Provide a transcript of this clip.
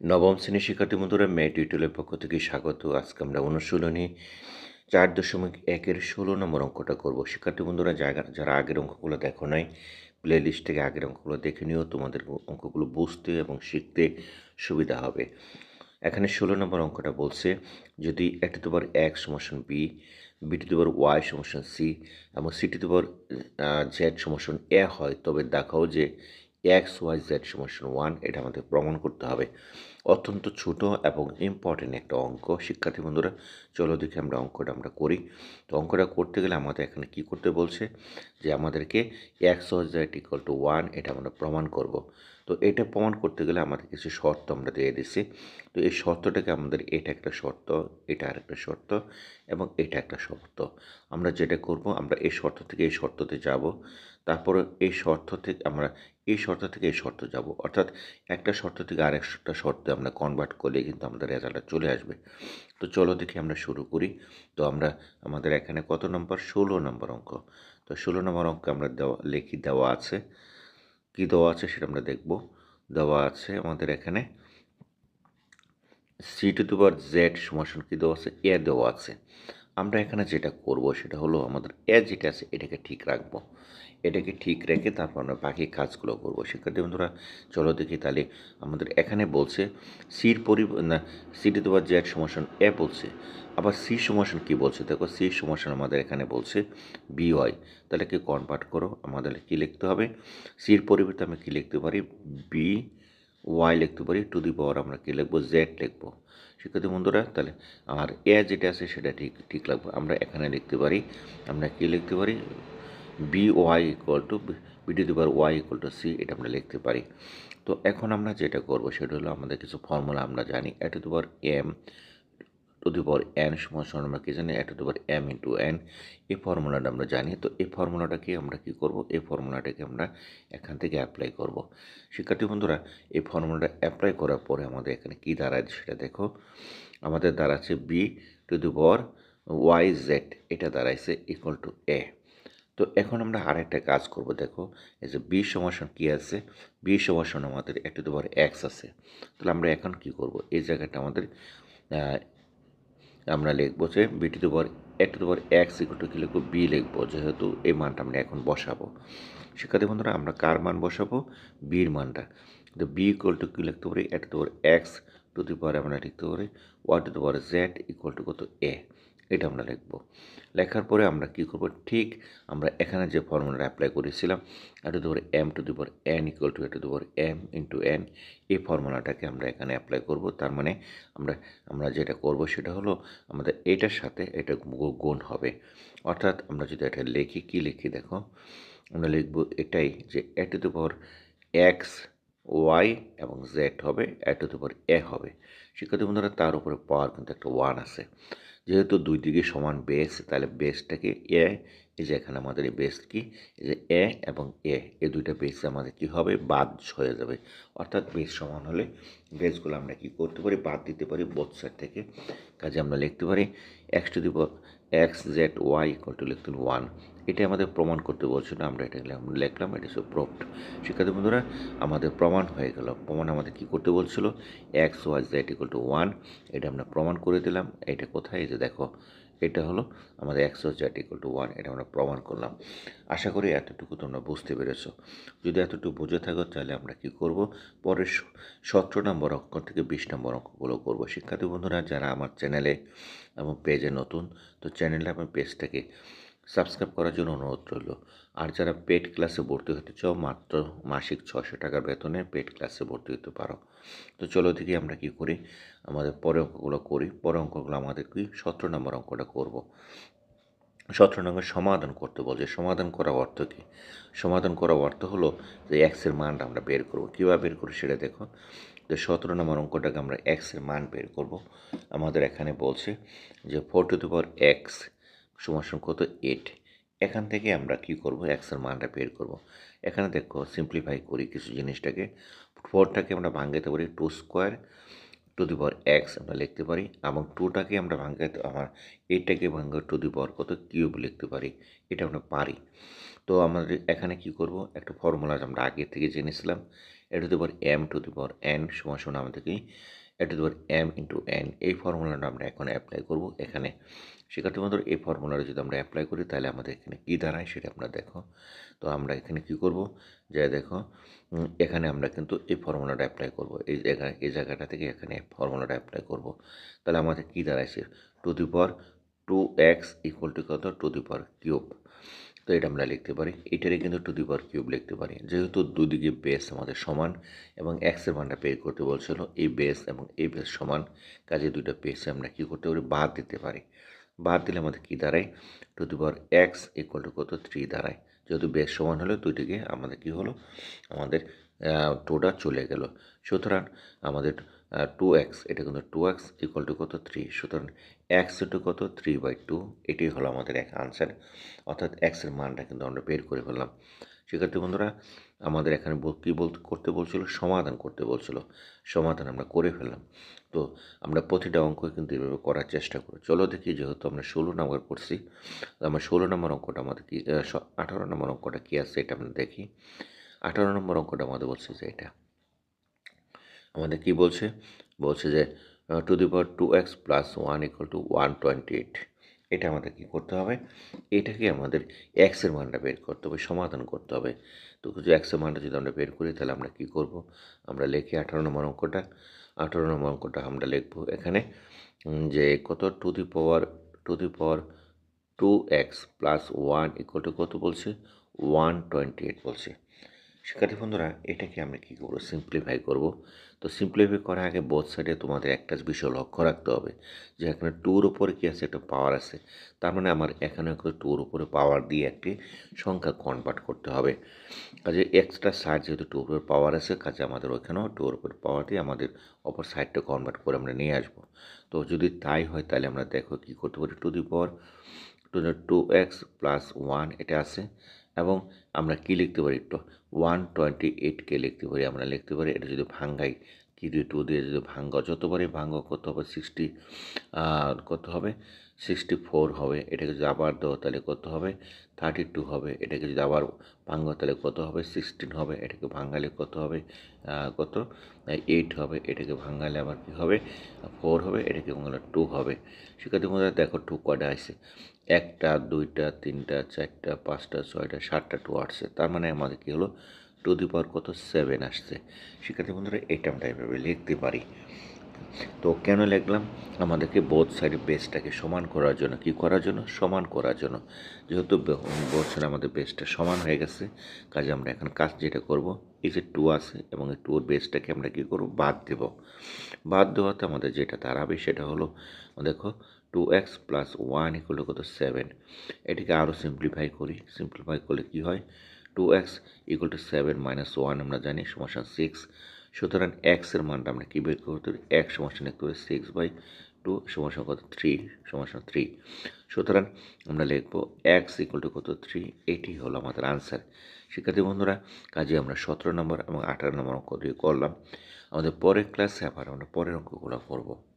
নবম শ্রেণির শিক্ষার্থী বন্ধুরা মে টিউটোরিয়ালের পক্ষ থেকে স্বাগত। আজকে আমরা অনুশীলনী চার দশমিক একের ষোলো নম্বর অঙ্কটা করব। শিক্ষার্থী বন্ধুরা যারা আগের অঙ্কগুলো দেখো নাই প্লে লিস্ট থেকে আগের অঙ্কগুলো দেখে নিও, তোমাদের অঙ্কগুলো বুঝতে এবং শিখতে সুবিধা হবে। এখানে ষোলো নম্বর অঙ্কটা বলছে, যদি এ তোমার এক সমস্যান বি বি টু দুবার ওয়াই সমস্যান সি, এবং সি টু দুবার জেড সমস্যান এ হয়, তবে দেখাও যে এক্স, ওয়াই, জেড সমস্যা ওয়ান, এটা আমাদের প্রমাণ করতে হবে। অত্যন্ত ছোট এবং ইম্পর্টেন্ট একটা অঙ্ক। শিক্ষার্থী বন্ধুরা, চলো দেখে আমরা অঙ্কটা আমরা করি। তো অঙ্কটা করতে গেলে আমাদের এখানে কি করতে বলছে? যে আমাদেরকে X, Y, Z equal to one এটা আমরা প্রমাণ করব। তো এটা প্রমাণ করতে গেলে আমাদের কিছু শর্ত আমরা দিয়ে দিছি তো এই শর্তটাকে আমাদের এটা একটা শর্ত, এটা আরেকটা শর্ত এবং এটা একটা শর্ত। আমরা যেটা করব, আমরা এই শর্ত থেকে এই শর্ততে যাব, তারপরে এই শর্ত থেকে আমরা এই শর্ত থেকে এই শর্ত যাব। অর্থাৎ একটা শর্ত থেকে আরেকটা শর্তে আমরা কনভার্ট করলে কিন্তু আমাদের রেজাল্টটা চলে আসবে। তো চলো দেখি আমরা শুরু করি। তো আমরা, আমাদের এখানে কত নম্বর? ষোলো নম্বর অঙ্ক। তো ষোলো নম্বর অঙ্ক আমরা দেওয়া, লেখি দেওয়া আছে। কি দেওয়া আছে সেটা আমরা দেখব। দেওয়া আছে আমাদের এখানে সি টু দুবার জেড সমাসন কি দেওয়া আছে? এ দেওয়া আছে। আমরা এখানে যেটা করব সেটা হলো আমাদের এ যেটা আছে এটাকে ঠিক রাখব। এটাকে ঠিক রেখে তারপর আমরা বাকি কাজগুলো করব। শিক্ষার্থী বন্ধুরা, চলো দেখি তাহলে আমাদের এখানে বলছে সির পরি না সি টু দুবার জেড সমাসন এ বলছে। আবার সি সমাসন কি বলছে? দেখো সি সমাসন আমাদের এখানে বলছে বি ওয়াই তাহলে কি কনভার্ট করো? আমাদের কি লিখতে হবে? সির পরিবর্তে আমি কি লিখতে পারি? বি ওয়াই লিখতে পারি টু দি পাওয়ার আমরা কী লিখব? জেড লিখব। শিক্ষার্থী বন্ধুরা, তাহলে আর এ যেটা আছে সেটা ঠিক ঠিক লাগবে। আমরা এখানে লিখতে পারি, আমরা কী লিখতে পারি? B Y equal to B to the power Y equal to C এটা আমরা লিখতে পারি। তো এখন আমরা যেটা করব সেটা হলো আমাদের কিছু ফর্মুলা আমরা জানি। A to the power M to the power N সমান সমান আমরা কী জানি? A to the power M into N. এই ফর্মুলাটা আমরা জানি। তো এই ফর্মুলাটাকে আমরা কী করব? এই ফর্মুলাটাকে আমরা এখান থেকে অ্যাপ্লাই করব। শিক্ষার্থী বন্ধুরা, এই ফর্মুলাটা অ্যাপ্লাই করার পরে আমাদের এখানে কী দাঁড়ায় সেটা দেখো। আমাদের দাঁড়াচ্ছে B to the power Y Z এটা দাঁড়াইছে ইকুয়াল টু এ তো এখন আমরা আরেকটা কাজ করব, দেখো। এই যে বি সমাসন কী আছে? বি সমাসন আমাদের একটু দুবার এক্স আছে। তাহলে আমরা এখন কি করব? এই জায়গাটা আমাদের আমরা লিখব যে বি টু দুবার এ টু দুবার এক্স ইকুয়াল টু কি লিখব? বি লিখব, যেহেতু এই মানটা আমরা এখন বসাবো। শিক্ষার্থী বন্ধুরা, আমরা কার মান বসাবো? বির মানটা। তো বি ইকুয়াল টু কী লিখতে পারি? এ টু দুবার এক্স টু দি পাওয়ার আমরা লিখতে পারি Y to the power Z equal to কত? এ এটা আমরা লিখব। লেখার পরে আমরা কি করব? ঠিক আমরা এখানে যে ফর্মুলাটা অ্যাপ্লাই করেছিলাম A to the M to the power N equal to A to the power M into N এই ফর্মুলাটাকে আমরা এখানে অ্যাপ্লাই করব। তার মানে আমরা আমরা যেটা করব সেটা হলো আমাদের এটার সাথে এটা গুণ হবে। অর্থাৎ আমরা যদি এটা লিখি, কী লিখি দেখো? আমরা লিখব এটাই যে A to the power X Y এবং জেড হবে, এ টু দি পাওয়ার এ হবে। শিক্ষার্থী বন্ধুরা, তার উপরে পাওয়ার কিন্তু একটা ওয়ান আছে। যেহেতু দুই দিকে সমান বেস তাহলে বেসটাকে এ এই যে এখানে আমাদের এই বেস কি? এই যে এ এবং এ এই দুইটা বেস আমাদের কি হবে? বাদ হয়ে যাবে। অর্থাৎ বেস সমান হলে বেসগুলো আমরা কি করতে পারি? বাদ দিতে পারি বোথ সাইড থেকে। কাজে আমরা লিখতে পারি X to the X Z Y equal to লিখতে ওয়ান এটা আমাদের প্রমাণ করতে বলছিল, আমরা এটা লিখলাম, এটা হচ্ছে প্রুফড শিক্ষার্থী বন্ধুরা, আমাদের প্রমাণ হয়ে গেল। প্রমাণ আমাদের কি করতে বলছিল? X Y Z equal to one এটা আমরা প্রমাণ করে দিলাম। এটা কোথায়? এই যে দেখো, এটা হলো আমাদের X Y Z equal to one এটা আমরা প্রমাণ করলাম। আশা করি এতটুকু তোমরা বুঝতে পেরেছ। যদি এতটুকু বুঝে থাকো, তাহলে আমরা কি করব? পরের সতেরো নম্বর অঙ্ক থেকে বিশ নম্বর অঙ্কগুলো করব। শিক্ষার্থী বন্ধুরা, যারা আমার চ্যানেলে এবং পেজে নতুন, তো চ্যানেলে এবং পেজটাকে সাবস্ক্রাইব করার জন্য অনুরোধ রইল। আর যারা পেড ক্লাসে ভর্তি হতে চাও, মাত্র মাসিক ছশো টাকা বেতনে পেড ক্লাসে ভর্তি হতে পারো। তো চলো দেখি আমরা কি করি? আমাদের পরে অঙ্কগুলো করি। পরে অঙ্কগুলো আমাদের কি? সতেরো নম্বর অঙ্কটা করব। সতেরো নম্বর সমাধান করতে বলছে। সমাধান করা অর্থ কী? সমাধান করা অর্থ হলো যে এক্সের মানটা আমরা বের করব। কীভাবে বের করি সেটা দেখো। তো সতেরো নম্বর অঙ্কটাকে আমরা এক্সের মান বের করব। আমাদের এখানে বলছে যে four to the power X সমান কত? এইট এখান থেকে আমরা কি করব? এক্সের মানটা বের করব। এখানে দেখো সিম্পলিফাই করি কিছু জিনিসটাকে। ফোরটাকে আমরা ভাঙাতে পারি two square two the power x আমরা লিখতে পারি এবং টুটাকে আমরা ভাঙাতে, আমার এইটাকে ভাঙা টু দি পাওয়ার কত? কিউব লিখতে পারি। এটা আমরা পারি। তো আমাদের এখানে কি করব? একটা ফর্মুলা আমরা আগে থেকে জেনেছিলাম a to the power m to the power n সমান সমান আমাদের কি a to the power m into n এই ফর্মুলাটা আমরা এখন অ্যাপ্লাই করব। এখানে শিক্ষার্থী বন্ধুরা, এই ফর্মুলাটা যদি আমরা অ্যাপ্লাই করি, তাহলে আমাদের এখানে কী দাঁড়ায় সেটা আমরা দেখো। তো আমরা এখানে কি করব? যে দেখো এখানে আমরা কিন্তু এই ফর্মুলাটা অ্যাপ্লাই করব। এই জায়গায় এই জায়গাটা থেকে এখানে ফর্মুলাটা অ্যাপ্লাই করব। তাহলে আমাদের কী দাঁড়াইছে two the power two x equal to কত? Two the power cube. তো এটা আমরা লিখতে পারি। এটারে কিন্তু টু দি পাওয়ার কিউব লিখতে পারি। যেহেতু দুদিকে বেস আমাদের সমান এবং এক্সের মানটা পে করতে বলছিল, এই বেস এবং এই বেস সমান, কাজে দুইটা বেসে আমরা কী করতে পারি? বাদ দিতে পারি। বাদ দিলে আমাদের কী দাঁড়ায়? Two the power x equal to কত? থ্রি দাঁড়ায়। যেহেতু বেস সমান হলে, দুইটিকে আমাদের কী হলো? আমাদের টোটা চলে গেল। সুতরাং আমাদের টু এক্স এটা কিন্তু টু এক্স ইকুয়াল টু কত? থ্রি। সুতরাং এক্স টু কত? থ্রি বাই টু এটাই হলো আমাদের এক আনসার অর্থাৎ এক্সের মানটা কিন্তু আমরা বের করে ফেললাম। শিক্ষার্থী বন্ধুরা, আমাদের এখানে কী বলতে করতে বলছিল? সমাধান করতে বলছিল। সমাধান আমরা করে ফেললাম। তো আমরা প্রতিটা অঙ্ক কিন্তু এভাবে করার চেষ্টা করি। চলো দেখি যেহেতু আমরা ষোলো নম্বর করছি আমরা ষোলো নম্বর অঙ্কটা আমাদের কি আঠারো নম্বর অঙ্কটা কী আছে এটা আমরা দেখি। আঠারো নম্বর অঙ্কটা আমাদের বলছে যে এটা। আমাদের কি বলছে? বলছে যে two the power two x plus one equal to one twenty eight এটা আমাদের কী করতে হবে? এটাকে আমাদের এক্সের মানটা বের করতে হবে, সমাধান করতে হবে। তো কিছু এক্সের মানটা যদি আমরা বের করি, তাহলে আমরা কী করব? আমরা লিখি আঠারো নম্বর অঙ্কটা। আঠারো নম্বর অঙ্কটা আমরা লিখব এখানে যে কত? Two the power, two the power two x plus one equal to কত বলছে? ওয়ান টোয়েন্টি এইট বলছে। শিক্ষার্থী বন্ধুরা, এটাকে আমরা কী করব? সিম্পলিফাই করব। তো সিম্পলিফাই করার আগে বোথ সাইডে তোমাদের একটা বিষয় লক্ষ্য রাখতে হবে যে এখানে টুর উপরে কী আছে? একটা পাওয়ার আছে। তার মানে আমার এখানে একটা টুর উপরে পাওয়ার দিয়ে একটি সংখ্যা কনভার্ট করতে হবে। কাজে এক্সট্রা সাইড যেহেতু টুর উপরে পাওয়ার আছে, কাজে আমাদের ওইখানেও টুর উপরে পাওয়ার দিয়ে আমাদের অপর সাইডটা কনভার্ট করে আমরা নিয়ে আসব। তো যদি তাই হয়, তাহলে আমরা দেখো কী করতে পারি? Two the power two two x plus one এটা আছে। এবং আমরা কি লিখতে পারি? একটু ওয়ান টোয়েন্টি এইটকে লিখতে পারি। আমরা লিখতে পারি এটা যদি ভাঙ্গাই কি দিয়ে টু দিয়ে যদি ভাঙ্গ, যতবারই ভাঙ্গ কত হবে সিক্সটি কত হবে সিক্সটি ফোর হবে, এটাকে যদি আবার দেওয়া তাহলে কত হবে থার্টি টু হবে, এটাকে যদি আবার ভাঙ্গ তাহলে কত হবে সিক্সটিন হবে, এটাকে ভাঙ্গালে কত হবে কত? এইট হবে, এটাকে ভাঙ্গালে আবার কী হবে? ফোর হবে, এটাকে ভাঙালে টু হবে। শিক্ষার্থী মধ্যে দেখো টু কটা আছে একটা, দুইটা, তিনটা, চারটা, পাঁচটা, ছয়টা, সাতটা টু আসছে। তার মানে আমাদের কী হলো? টু দি পাওয়ার কত সেভেন আসছে। শিক্ষার্থী বন্ধুরা, এটা আমরা এভাবে লিখতে পারি। তো কেন লিখলাম? আমাদেরকে বোধ সাইড বেসটাকে সমান করার জন্য। কি করার জন্য? সমান করার জন্য। যেহেতু বোধ সাইড আমাদের বেসটা সমান হয়ে গেছে, কাজে আমরা এখন কাজ যেটা করব, এই যে টু আছে এবং এই টুর বেসটাকে আমরা কী করব? বাদ দেব। বাদ দেওয়াতে আমাদের যেটা দাঁড়াবে সেটা হলো, দেখো two x plus one equal কত? সেভেন এটাকে আরও সিম্পলিফাই করি। সিম্পলিফাই করলে কী হয়? Two x equal to seven minus one আমরা জানি সমস্যা সিক্স সুতরাং এক্সের মানটা আমরা কী বের করতে এক্স সমস্যা লিখতে পারি সিক্স বাই টু সমস্যা কত? থ্রি সমস্যা থ্রি সুতরাং আমরা লিখব এক্স ইকুয়াল টু কত? থ্রি এটি হলো আমাদের আনসার শিক্ষার্থী বন্ধুরা কাজে আমরা সতেরো নম্বর এবং আঠারো নম্বর অঙ্ক দিয়ে করলাম। আমাদের পরের ক্লাসে আবার আমরা পরের অঙ্কগুলো করব।